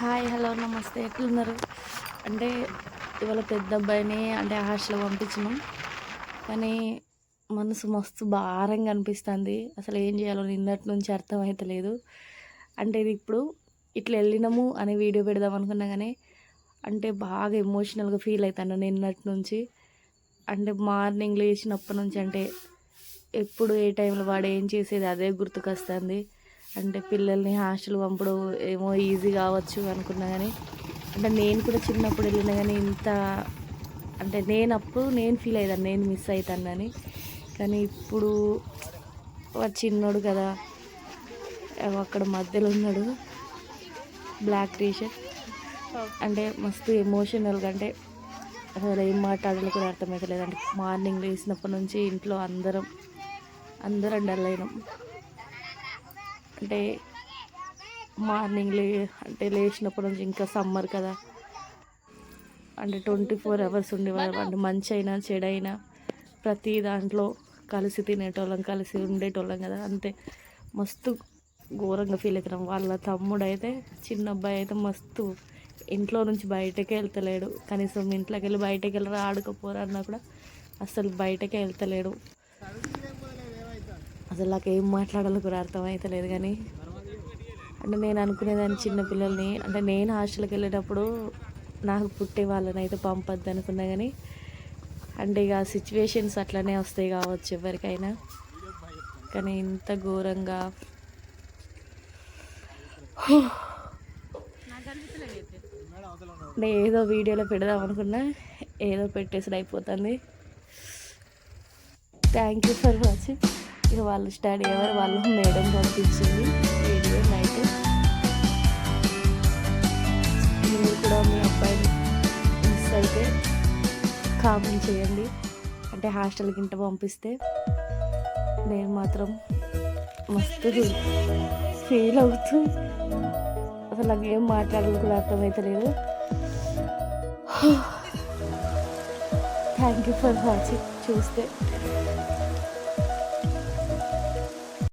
Hi hello నమస్తే. ఎట్లున్నారు? అంటే ఇవాళ పెద్ద అబ్బాయిని అంటే హాస్టల్ పంపించినాం. కానీ మనసు మస్తు భారంగా అనిపిస్తుంది. అసలు ఏం చేయాలో నిన్నటి నుంచి అర్థమవుతలేదు అంటే ఇది ఇప్పుడు ఇట్లా వెళ్ళినాము అనే వీడియో పెడదాం అనుకున్నా కానీ అంటే బాగా ఎమోషనల్గా ఫీల్ అవుతాను నిన్నటి నుంచి. అంటే మార్నింగ్ లేచినప్పటి నుంచి అంటే ఎప్పుడు ఏ టైంలో వాడు ఏం చేసేది అదే గుర్తుకొస్తుంది. అంటే పిల్లల్ని హాస్టల్ పంపడం ఏమో ఈజీ కావచ్చు అనుకున్నా కానీ అంటే నేను కూడా చిన్నప్పుడు వెళ్ళినా కానీ ఇంత అంటే నేను అప్పుడు నేను ఫీల్ అయ్యాను నేను మిస్ అవుతానని కానీ ఇప్పుడు వాడు చిన్నోడు కదా అక్కడ మధ్యలో ఉన్నాడు బ్లాక్ టీషర్ట్ అంటే మస్తు ఎమోషనల్గా అంటే అసలు ఏం మాట్లాడాలో కూడా అర్థమవుతలేదు అంటే మార్నింగ్ లేచినప్పటి నుంచి ఇంట్లో అందరం అందరం డల్ అయినాం. అంటే మార్నింగ్ లే అంటే లేచినప్పటి నుంచి ఇంకా సమ్మర్ కదా. అంటే ట్వంటీ ఫోర్ అవర్స్ ఉండేవాళ్ళం అంటే మంచి అయినా చెడైనా ప్రతి దాంట్లో కలిసి తినేటోళ్ళం కలిసి ఉండేటోళ్ళం కదా. అంతే. మస్తు ఘోరంగా ఫీల్ అవుతున్నాం వాళ్ళ తమ్ముడు అయితే చిన్న అబ్బాయి అయితే మస్తు ఇంట్లో నుంచి బయటకే వెళ్తలేడు. కనీసం ఇంట్లోకి వెళ్ళి బయటకు వెళ్ళరా ఆడుకోపోరా అన్నా కూడా అసలు బయటకే వెళ్తలేడు. అసలు నాకు ఏం మాట్లాడాలో కూడా అర్థమవుతలేదు కానీ అంటే నేను అనుకునేదాన్ని చిన్నపిల్లల్ని అంటే నేను హాస్టల్కి వెళ్ళేటప్పుడు నాకు పుట్టే వాళ్ళని అయితే పంపద్దు అనుకున్నా కానీ అంటే ఇక సిచ్యువేషన్స్ అట్లనే వస్తాయి కావచ్చు ఎవరికైనా. కానీ ఇంత ఘోరంగా నేను ఏదో వీడియోలో పెడదాం అనుకున్నా ఏదో పెట్టేసి అయిపోతుంది. థ్యాంక్ యూ ఫర్ వాచింగ్ ఇక వాళ్ళు స్టడీ ఎవరు వాళ్ళు మేడం పంపించింది. Video night. మీరు కూడా మీ అబ్బాయిని మిస్ అయితే కామెంట్ చేయండి. అంటే హాస్టల్కి ఇంట పంపిస్తే నేను మాత్రం మస్తు ఫీల్ అవుతూ అసలు నాకు ఏం మాట్లాడాలి కూడా అర్థమవుతలేదు థ్యాంక్ యూ ఫర్ వాచింగ్ చూస్తే